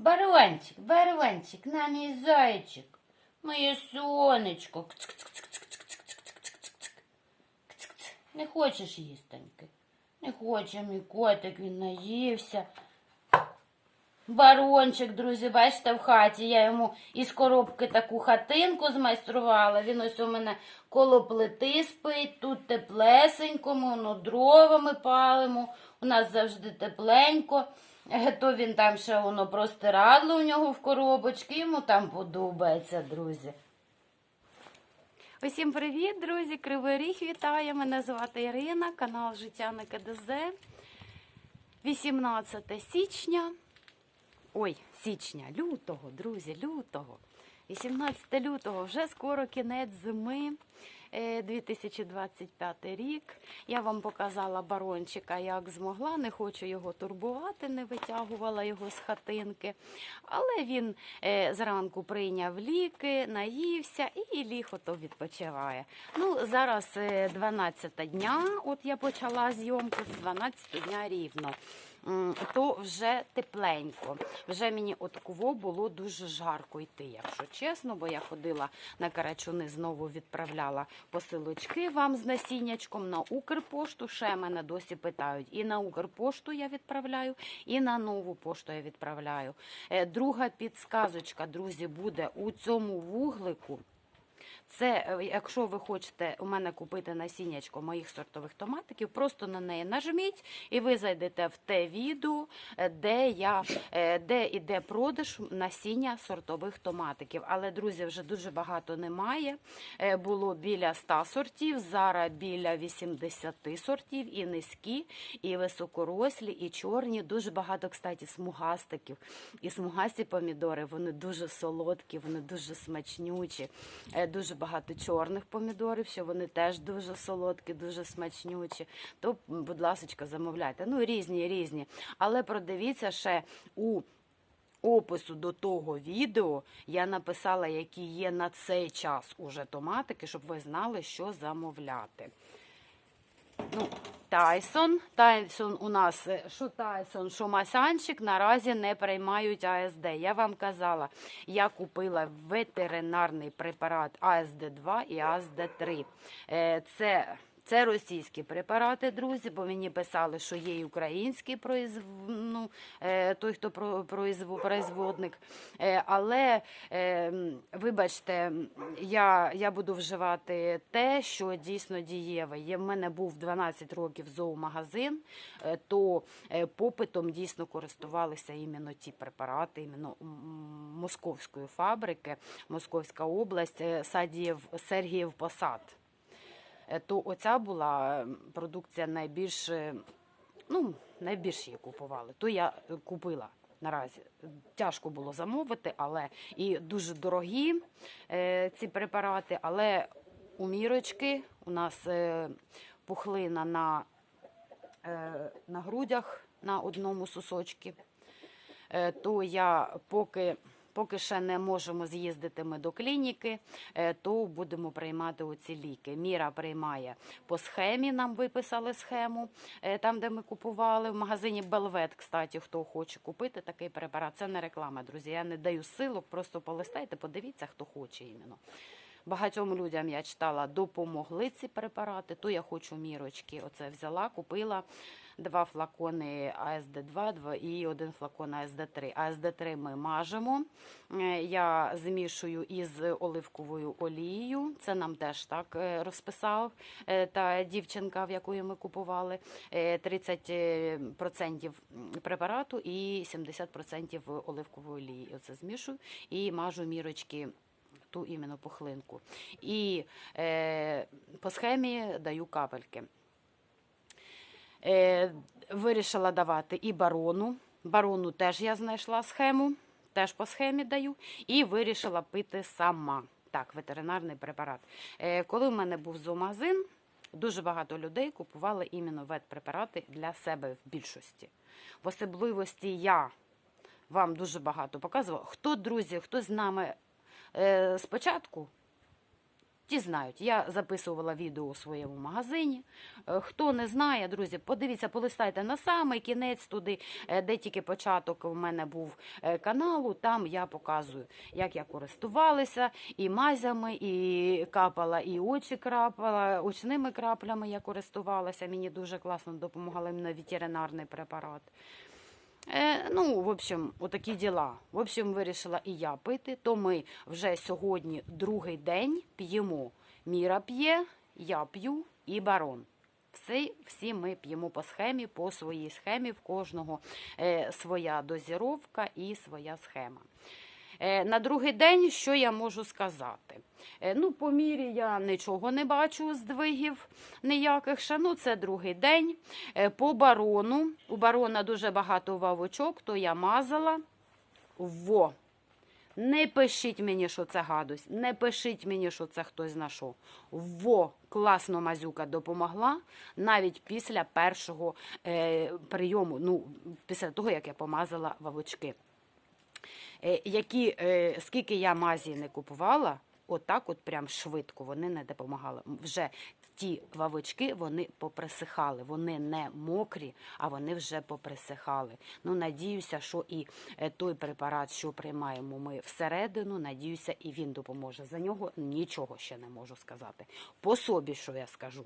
Барончик, барончик, на мій зайчик, моє сонечко. Не хочеш їстоньки? Не хоче мій котик, він наївся. Барончик, друзі, бачите, в хаті. Я йому із коробки таку хатинку змайструвала. Він ось у мене коло плити спить, тут теплесенько, ну, дровами палимо. У нас завжди тепленько. То він там ще воно простирадло у нього в коробочці, йому там подобається, друзі. Усім привіт, друзі! Кривий Ріг вітає. Мене звати Ірина, канал Життя на КДЗ. 18 січня. Ой, січня, лютого, друзі, лютого. 18 лютого, вже скоро кінець зими. Е, 2025 рік. Я вам показала барончика, як змогла. Не хочу його турбувати, не витягувала його з хатинки. Але він е, зранку прийняв ліки, наївся і ліг ото відпочиває. Ну, зараз е, 12 дня, от я почала зйомку з 12 дня рівно. То вже тепленько. Вже мені от кво було дуже жарко йти, якщо чесно, бо я ходила на карачуни, знову відправляла посилочки вам з насіннячком на Укрпошту. Ще мене досі питають. І на Укрпошту я відправляю, і на нову пошту я відправляю. Е, Друга підсказочка, друзі, буде у цьому вуглику. Це, е, якщо ви хочете у мене купити насіннячко моїх сортових томатиків, просто на неї нажміть, і ви зайдете в те відео, е, де я е, де іде продаж насіння сортових томатиків. Але друзі, вже дуже багато немає. Було біля 100 сортів, зараз біля 80 сортів, і низькі, і високорослі, і чорні. Дуже багато, кстати, смугастиків. І смугасті помідори, вони дуже солодкі, вони дуже смачнючі. Дуже багато чорних помідорів, що вони теж дуже солодкі, дуже смачнючі. То, будь ласка, замовляйте. Ну, різні, різні. Але продивіться ще у опису до того відео я написала, які є на цей час уже томатики, щоб ви знали, що замовляти. Ну, Тайсон. Тайсон у нас, е, що Тайсон, що Масянчик наразі не приймають АСД. Я вам казала, я купила ветеринарний препарат АСД-2 і АСД-3. Е, Це це російські препарати, друзі, бо мені писали, що є і український произв... ну, е, той, хто про- произв... производник. Е, Але, е, вибачте, я, я буду вживати те, що дійсно дієве. Є, в мене був 12 років зоомагазин, то попитом дійсно користувалися іменно ті препарати, іменно московської фабрики, Московська область, Садіїв, Сергіїв Посад то оця була е, продукція найбільш, е, ну, найбільш її купували. То я е, купила наразі. Тяжко було замовити, але і дуже дорогі е, ці препарати. Але у мірочки у нас е, пухлина на, е, на грудях на одному сосочці. Е, то я поки, поки ще не можемо з'їздити ми до клініки, е, то будемо приймати оці ліки. Міра приймає по схемі, нам виписали схему, е, там, де ми купували. В магазині Белвет, кстати, хто хоче купити такий препарат. Це не реклама, друзі. Я не даю силок, просто полистайте, подивіться, хто хоче іменно. Багатьом людям я читала, допомогли ці препарати. То я хочу мірочки. Оце взяла, купила два флакони АСД-2 два- і один флакон АСД-3. АСД-3 ми мажемо. Е, Я змішую із оливковою олією. Це нам теж так е, розписав е, та дівчинка, в якої ми купували. Е, 30% препарату і 70% оливкової олії. Оце змішую і мажу мірочки ту іменно пухлинку. І е, по схемі даю капельки. Е, вирішила давати і барону. Барону теж я знайшла схему, теж по схемі даю. І вирішила пити сама. Так, ветеринарний препарат. Е, коли в мене був зоомагазин, дуже багато людей купували іменно ветпрепарати для себе в більшості. В особливості я вам дуже багато показувала. Хто, друзі, хто з нами спочатку, Ті знають, я записувала відео у своєму магазині. Е, Хто не знає, друзі, подивіться, полистайте на самий кінець туди, е, де тільки початок у мене був е, каналу. Там я показую, як я користувалася і мазями, і капала, і очі крапала, очними краплями я користувалася. Мені дуже класно допомагав іменно ветеринарний препарат. Е, ну, в общем, отакі діла. В общем, вирішила і я пити. То ми вже сьогодні другий день п'ємо. Міра п'є, я п'ю і барон. Все, всі ми п'ємо по схемі, по своїй схемі. В кожного е, своя дозіровка і своя схема. Е, На другий день, що я можу сказати? Е, Ну, по мірі я нічого не бачу здвигів ніяких. Ще, ну, це другий день. Е, По барону. У барона дуже багато вавочок, то я мазала. Во. Не пишіть мені, що це гадость. Не пишіть мені, що це хтось знайшов. Во, класно мазюка допомогла навіть після першого е, прийому, ну, після того, як я помазала вавочки. Е, які, е, скільки я мазі не купувала, отак от прям швидко вони не допомагали. Вже ті вавочки вони поприсихали. Вони не мокрі, а вони вже поприсихали. Ну, надіюся, що і е, той препарат, що приймаємо ми всередину, надіюся, і він допоможе. За нього нічого ще не можу сказати. По собі, що я скажу.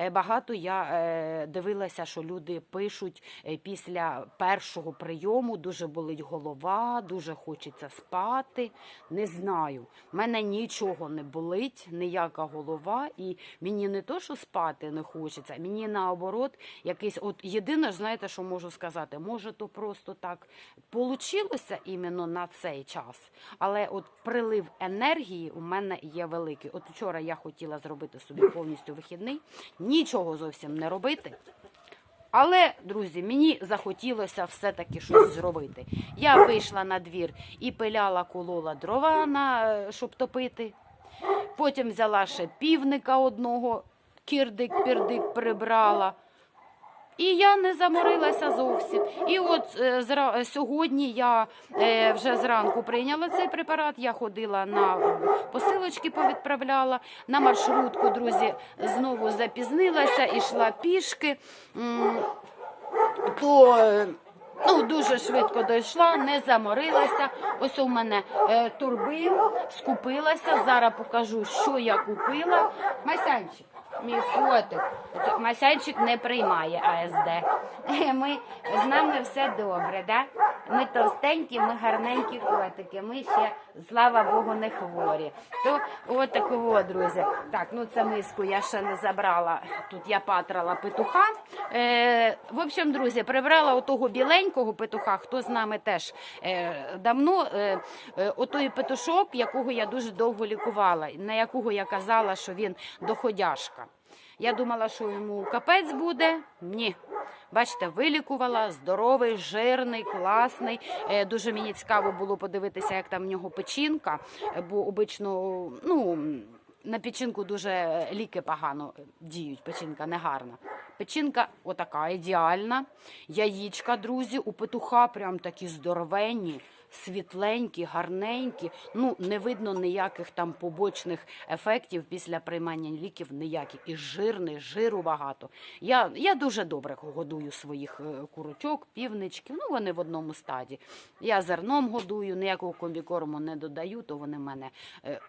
Е, Багато я е, дивилася, що люди пишуть е, після першого прийому дуже болить голова, дуже хочеться спати. Не знаю. В мене нічого не болить, ніяка голова, і мені не то, що спати не хочеться, мені наоборот, якийсь, от єдине, знаєте, що можу сказати, може, то просто так получилося іменно на цей час. Але от прилив енергії у мене є великий. От вчора я хотіла зробити собі повністю вихідний, нічого зовсім не робити. Але, друзі, мені захотілося все-таки щось зробити. Я вийшла на двір і пиляла, колола дрова, на, е, щоб топити. Потім взяла ще півника одного, кирдик-пірдик прибрала. І я не заморилася зовсім. І от е, зра- сьогодні я е, вже зранку прийняла цей препарат. Я ходила на посилочки, повідправляла на маршрутку. Друзі, знову запізнилася, ішла пішки. То ну, дуже швидко дійшла, не заморилася. Ось у мене е, турбин, скупилася. Зараз покажу, що я купила. Масянчик. Мій котик. Масянчик не приймає АСД. Ми, з нами все добре, да? Ми товстенькі, ми гарненькі котики. Ми ще, слава Богу, не хворі. То от такого, друзі. Так, ну це миску я ще не забрала. Тут я патрала петуха. Е, в общем, друзі, прибрала отого біленького петуха, хто з нами теж е, давно. Е, е, отой петушок, якого я дуже довго лікувала, на якого я казала, що він доходяшка. Я думала, що йому капець буде. Ні. Бачите, вилікувала, здоровий, жирний, класний. Е, Дуже мені цікаво було подивитися, як там в нього печінка, е, бо обично, ну. На печінку дуже ліки погано діють, печінка не гарна. Печінка отака ідеальна. Яєчка, друзі, у петуха прям такі здоровенні, світленькі, гарненькі. Ну, не видно ніяких там побочних ефектів після приймання ліків, ніяких. І жирний, жиру багато. Я, я дуже добре годую своїх е, курочок, півничків. Ну, вони в одному стаді. Я зерном годую, ніякого комбікорму не додаю, то вони мене. е,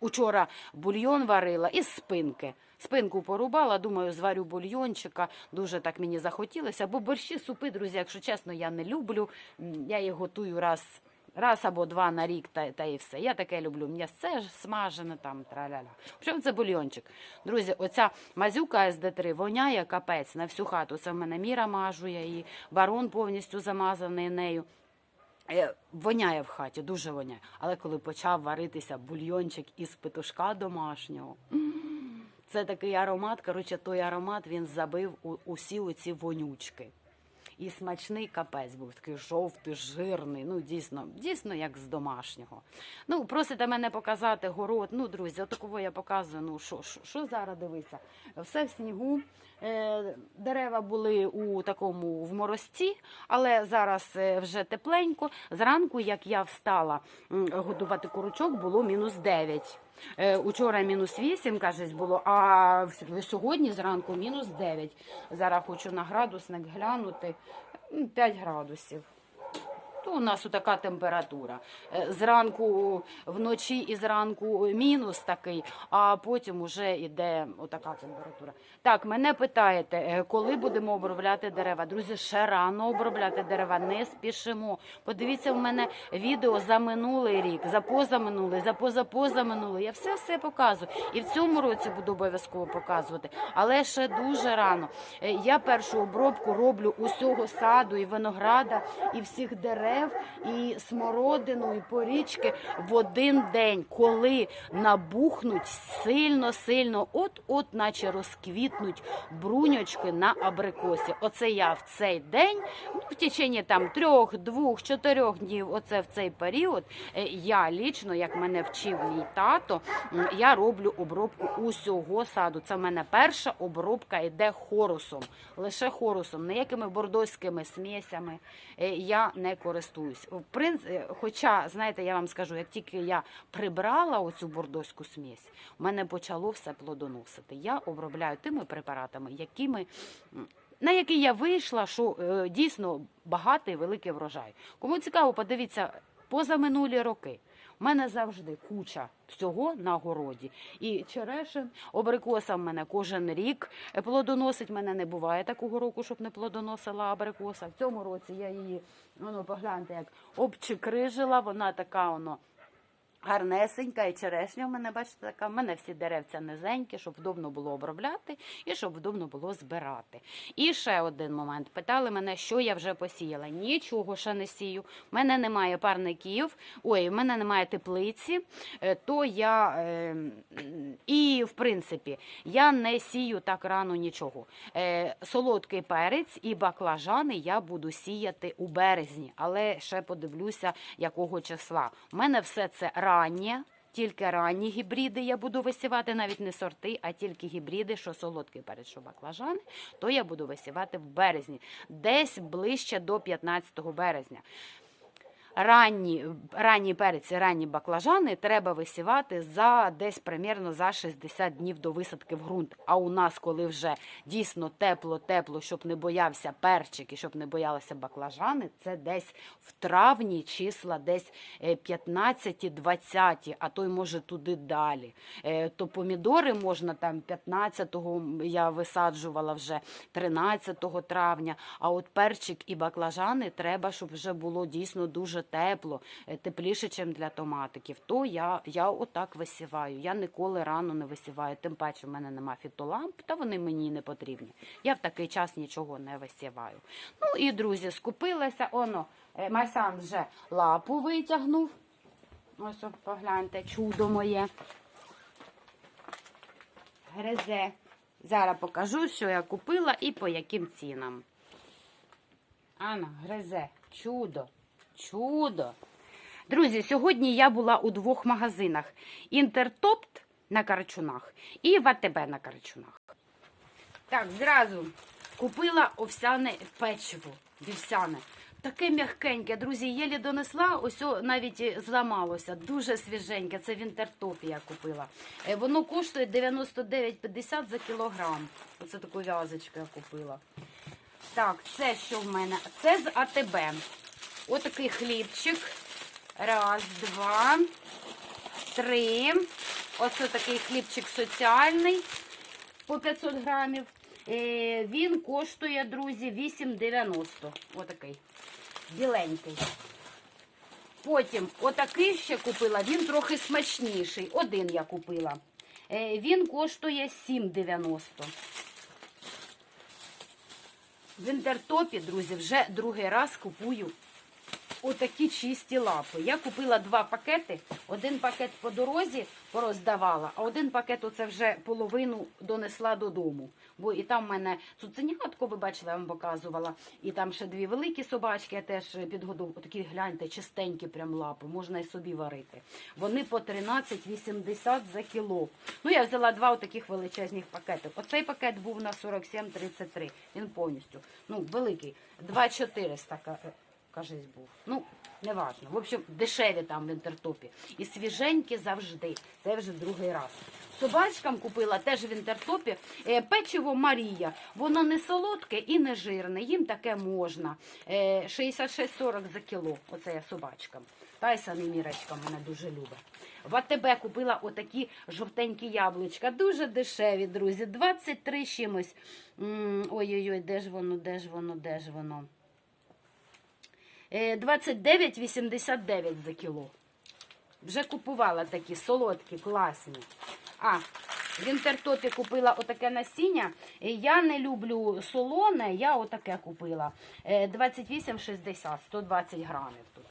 Учора бульйон варила із спинки. Спинку порубала, думаю, зварю бульйончика. Дуже так мені захотілося. Бо борщі, супи, друзі, якщо чесно, я не люблю. Я їх готую раз, раз або два на рік, та, та і все. Я таке люблю. М'ясце смажене там, траляля. Чому це бульйончик? Друзі, оця мазюка СД3 воняє капець на всю хату. Це в мене міра мажу, я її, барон повністю замазаний нею. Е, Воняє в хаті, дуже воняє. Але коли почав варитися бульйончик із петушка домашнього, це такий аромат. Коротше, той аромат він забив усі оці вонючки. І смачний капець був такий жовтий, жирний. Ну, дійсно, дійсно, як з домашнього. Ну, просите мене показати город. Ну, друзі, отакого я показую. Ну, що, що зараз дивиться? Все в снігу. Е, Дерева були у такому в морозці, але зараз е, вже тепленько. Зранку, як я встала годувати курочок, було мінус 9. Е, Учора мінус 8, кажуть, було, а сьогодні зранку мінус 9. Зараз хочу на градусник глянути. 5 градусів. То у нас така температура. Е, Зранку вночі і зранку мінус такий, а потім уже йде отака температура. Так, мене питаєте, е, коли будемо обробляти дерева? Друзі, ще рано обробляти дерева, не спішимо. Подивіться, в мене відео за минулий рік, за позаминулий, за позапозаминулий. Я все все показую. І в цьому році буду обов'язково показувати. Але ще дуже рано. Е, Я першу обробку роблю усього саду і винограда, і всіх дерев, і смородину, і порічки в один день, коли набухнуть сильно-сильно, от-от, наче розквітнуть бруньочки на абрикосі. Оце я в цей день, ну, в течение там трьох, двох, чотирьох днів, оце в цей період, е, я лічно, як мене вчив мій тато, я роблю обробку усього саду. Це в мене перша обробка йде хорусом, лише хорусом, ніякими бордоськими смісями е, я не користуюсь. Принципі, хоча, знаєте, я вам скажу, як тільки я прибрала оцю бордоську смісь, у мене почало все плодоносити. Я обробляю тими препаратами, якими на які я вийшла, що е, дійсно багатий великий врожай. Кому цікаво, подивіться позаминулі роки. У мене завжди куча всього на городі. І черешин, обрикоса в мене кожен рік плодоносить. Мене не буває такого року, щоб не плодоносила абрикоса. В цьому році я її, ну, погляньте, як обчикрижила, вона така воно. Гарнесенька і черешня в мене, бачите, така. В мене всі деревця низенькі, щоб вдобно було обробляти і щоб вдобно було збирати. І ще один момент. Питали мене, що я вже посіяла. Нічого ще не сію. У мене немає парників, ой, в мене немає теплиці, е, то я е, і в принципі я не сію так рано нічого. Е, Солодкий перець і баклажани я буду сіяти у березні, але ще подивлюся, якого числа. У мене все це раннє. Тільки ранні гібриди я буду висівати, навіть не сорти, а тільки гібриди, що солодкий перець, що баклажани, то я буду висівати в березні, десь ближче до 15 березня. Ранні, ранні перець ранні баклажани треба висівати за десь примерно за 60 днів до висадки в ґрунт. А у нас, коли вже дійсно тепло-тепло, щоб не боявся перчик і щоб не боялися баклажани, це десь в травні числа, десь 15-20, а то й може туди далі. Е, То помідори можна там 15-го я висаджувала вже 13 травня. А от перчик і баклажани треба, щоб вже було дійсно дуже тепло, е, тепліше, ніж для томатиків. То я, я отак висіваю. Я ніколи рано не висіваю. Тим паче в мене нема фітоламп, та вони мені не потрібні. Я в такий час нічого не висіваю. Ну і друзі, скупилася. Оно, е, Майсан вже лапу витягнув. Ось, погляньте, чудо моє. Гризе. Зараз покажу, що я купила і по яким цінам. Ана, гризе. Чудо. Чудо. Друзі, сьогодні я була у двох магазинах: Інтертопт на Карчунах і ВТБ на Карчунах. Так, зразу купила овсяне печиво. Вівсяне. Таке м'ягкеньке, друзі, єлі донесла, ось навіть зламалося. Дуже свіженьке. Це в інтертопі я купила. Е, Воно коштує 99,50 за кілограм. Оце таку в'язочку я купила. Так, це що в мене? Це з АТБ. Отакий хлібчик. Раз, два, три. Оце такий хлібчик соціальний по 500 грамів. Е, Він коштує, друзі, 8,90. Отакий. Біленький. Потім отакий ще купила, він трохи смачніший. Один я купила. Е, Він коштує 7,90. В інтертопі, друзі, вже другий раз купую отакі чисті лапи. Я купила два пакети. Один пакет по дорозі пороздавала, а один пакет оце вже половину донесла додому. Бо і там в мене цуценятко, ви бачили, я вам показувала. І там ще дві великі собачки, я теж підгодувала. Такі гляньте, чистенькі прям лапи, можна і собі варити. Вони по 13,80 за кіло. Ну, я взяла два таких величезних пакети. Оцей пакет був на 47,33. Він повністю. Ну, великий. 2,400, ка- е, кажись, був. Ну, не важно. В общем, дешеві там в інтертопі. І свіженькі завжди. Це вже другий раз. Собачкам купила теж в інтертопі е, печиво Марія. Воно не солодке і не жирне. Їм таке можна. Е, 66,40 за кіло. Оце я собачкам. Тайсон і Мірочка мене дуже любить. В АТБ купила отакі жовтенькі яблучка. Дуже дешеві, друзі. 23 з чимось. Ой-ой-ой, де ж воно, де ж воно, де ж воно? Е, 29,89 за кіло. Вже купувала такі солодкі, класні. А, в інтертопі купила отаке насіння. Е, Я не люблю солоне, я отаке купила. Е, 28,60, 120 грамів тут.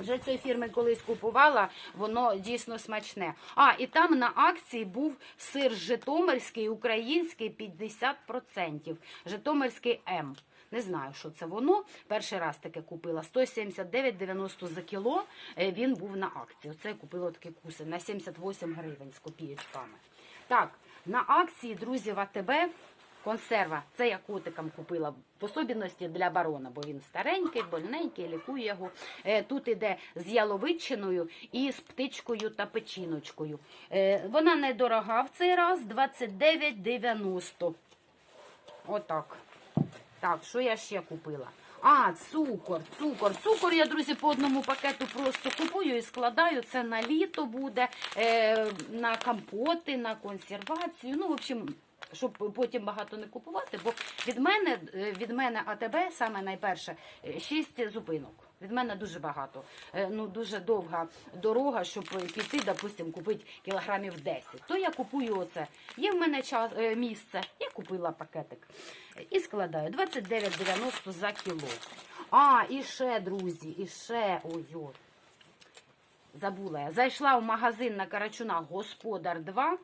Вже цієї фірми колись купувала, воно дійсно смачне. А, і там на акції був сир Житомирський, український 50%. Житомирський М. Не знаю, що це воно. Перший раз таке купила. 179,90 за кіло. Е, Він був на акції. Оце я купила такі куси на 78 гривень з копієчками. Так, на акції, друзі, в АТБ консерва. Це я котикам купила в особливості для барона, бо він старенький, больненький, лікую його. Е, Тут іде з яловичиною і з птичкою та печіночкою. Е, Вона недорога в цей раз 29,90. Отак. Так, що я ще купила? А, цукор, цукор. Цукор я, друзі, по одному пакету просто купую і складаю. Це на літо буде, е, на компоти, на консервацію. Ну, в общем, щоб потім багато не купувати, бо від мене, е, від мене АТБ саме найперше 6 зупинок. Від мене дуже багато. Е, Ну, дуже довга дорога, щоб піти, допустим, купити кілограмів 10. То я купую оце. Є в мене час, е, місце, я купила пакетик. І складаю 29,90 за кіло. А, і ще, друзі, і ще, ой-ой. Забула я. Зайшла в магазин на Карачунах Господар 2.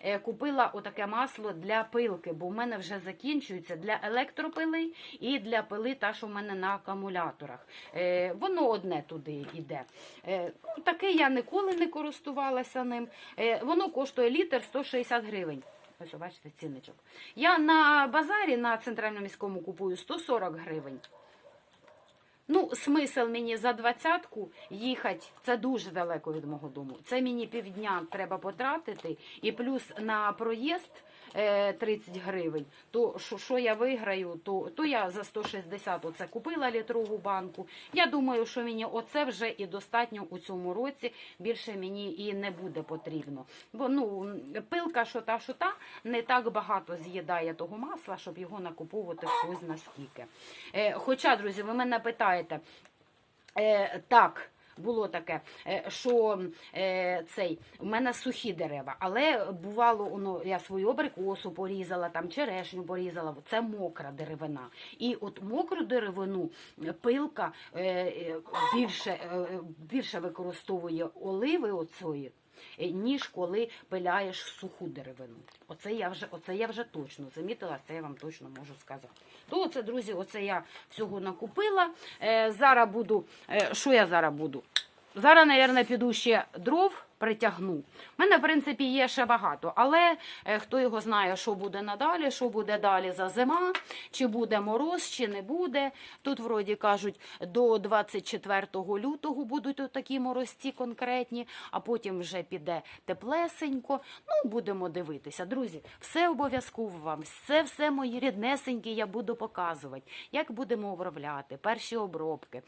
Е, Купила отаке масло для пилки, бо в мене вже закінчується для електропили і для пили, та, що в мене на акумуляторах. Е, Воно одне туди йде. Е, ну, Таке я ніколи не користувалася ним. Воно коштує літр 160 гривень. Ось, бачите, цінничок. Я на базарі на центральному міському купую 140 гривень. Ну, смисл мені за двадцятку їхати, це дуже далеко від мого дому. Це мені півдня треба потратити, і плюс на проїзд е, 30 гривень. То що, я виграю, то, то я за 160 оце купила літрову банку. Я думаю, що мені оце вже і достатньо у цьому році. Більше мені і не буде потрібно. Бо ну пилка, що та, що та, не так багато з'їдає того масла, щоб його накуповувати хтось наскільки. Е, хоча, друзі, ви мене питаєте. Е, так, було таке, е, що е, цей у мене сухі дерева, але бувало, ну, я свою абрикосу порізала, там черешню порізала. Це мокра деревина. І от мокру деревину пилка е, більше, більше використовує оливи оцої. Е, Ніж коли пиляєш суху деревину. Оце я вже, оце я вже точно замітила, це я вам точно можу сказати. То оце, друзі, оце я всього накупила. Е, зараз буду, е, що я зараз буду? Зараз, мабуть, піду ще дров притягну. У мене, в принципі, є ще багато, але е, хто його знає, що буде надалі, що буде далі за зима, чи буде мороз, чи не буде. Тут, вроді кажуть, до 24 лютого будуть такі морозці конкретні, а потім вже піде теплесенько. Ну, будемо дивитися. Друзі, все обов'язково вам, все, все мої ріднесенькі я буду показувати, як будемо обробляти, перші обробки.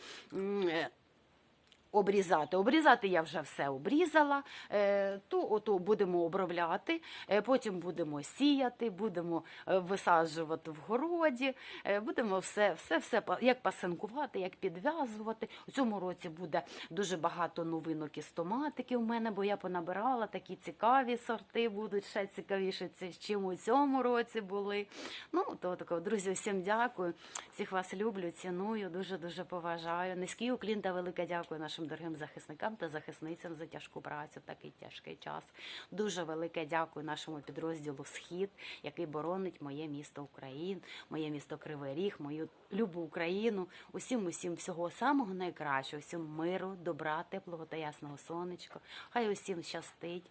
Обрізати. Обрізати я вже все обрізала, е, то ото будемо обробляти, е, потім будемо сіяти, будемо е, висаджувати в городі, будемо все, все, все як пасинкувати, як підв'язувати. У цьому році буде дуже багато новинок із томатики у мене, бо я понабирала такі цікаві сорти, будуть ще цікавіші, ці- чим у цьому році були. Ну, то таке, друзі, всім дякую. Всіх вас люблю, ціную, дуже дуже поважаю. Низький уклін та велике дякую нашим дорогим захисникам та захисницям за тяжку працю в такий тяжкий час. Дуже велике дякую нашому підрозділу Схід, який боронить моє місто Україн, моє місто Кривий Ріг, мою любу Україну. Усім, усім всього самого найкращого, всім миру, добра, теплого та ясного сонечка. Хай усім щастить.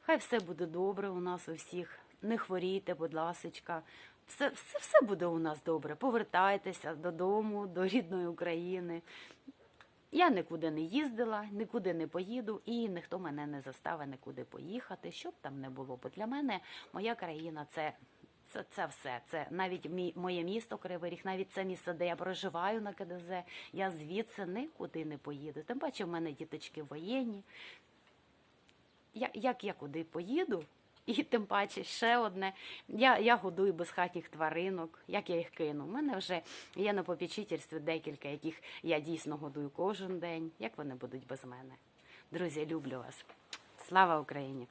Хай все буде добре у нас у всіх. Не хворійте, будь ласочка. Все, все, все буде у нас добре. Повертайтеся додому, до рідної України. Я нікуди не їздила, нікуди не поїду, і ніхто мене не заставить нікуди поїхати, щоб там не було. Бо для мене моя країна це. Це, це все. Це навіть мій, моє місто Кривий Ріг, навіть це місце, де я проживаю на КДЗ. Я звідси нікуди не поїду. Тим паче, в мене діточки воєнні. Я, як я куди поїду? І тим паче ще одне. Я, я годую безхатніх тваринок. Як я їх кину? У мене вже є на попічительстві декілька, яких я дійсно годую кожен день. Як вони будуть без мене? Друзі, люблю вас. Слава Україні!